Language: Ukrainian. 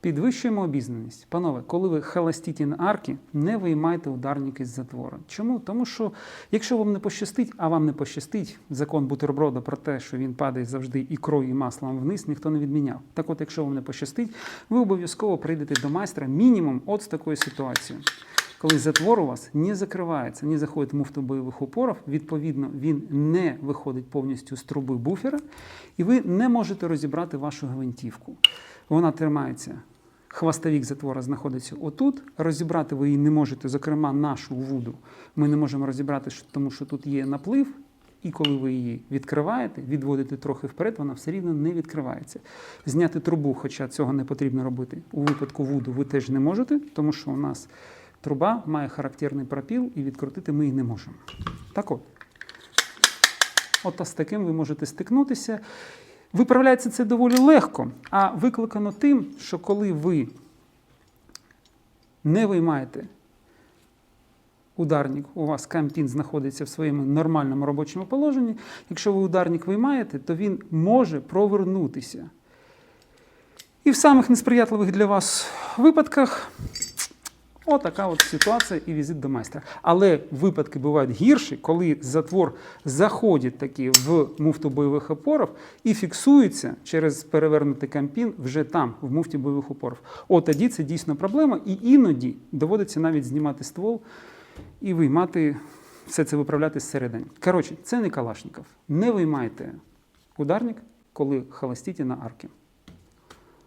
Підвищуємо обізнаність. Панове, коли ви холостіте на арки, не виймайте ударники з затвора. Чому? Тому що якщо вам не пощастить, а вам не пощастить, закон бутерброда про те, що він падає завжди ікрою і маслом вниз, ніхто не відміняв. Так от, якщо вам не пощастить, ви обов'язково прийдете до майстра мінімум от з такою ситуацією. Коли затвор у вас не закривається, не заходить муфта бойових упорів, відповідно, він не виходить повністю з труби буфера, і ви не можете розібрати вашу гвинтівку. Вона тримається. Хвостовік затвора знаходиться отут. Розібрати ви її не можете, зокрема, нашу вуду. Ми не можемо розібрати, тому що тут є наплив. І коли ви її відкриваєте, відводите трохи вперед, вона все рівно не відкривається. Зняти трубу, хоча цього не потрібно робити. У випадку вуду ви теж не можете, тому що у нас труба має характерний пропіл, і відкрутити ми її не можемо. Так от. От з таким ви можете стикнутися. Виправляється це доволі легко, а викликано тим, що коли ви не виймаєте ударник, у вас кампін знаходиться в своєму нормальному робочому положенні. Якщо ви ударник виймаєте, то він може провернутися. І в самих несприятливих для вас випадках Отака от ситуація і візит до майстра. Але випадки бувають гірші, коли затвор заходить таки в муфту бойових опорів і фіксується через перевернутий кампін вже там, в муфті бойових опорів. От тоді це дійсно проблема, і іноді доводиться навіть знімати ствол і виймати все це виправляти зсередини. Коротше, це не Калашников. Не виймайте ударник, коли холостіте на арки.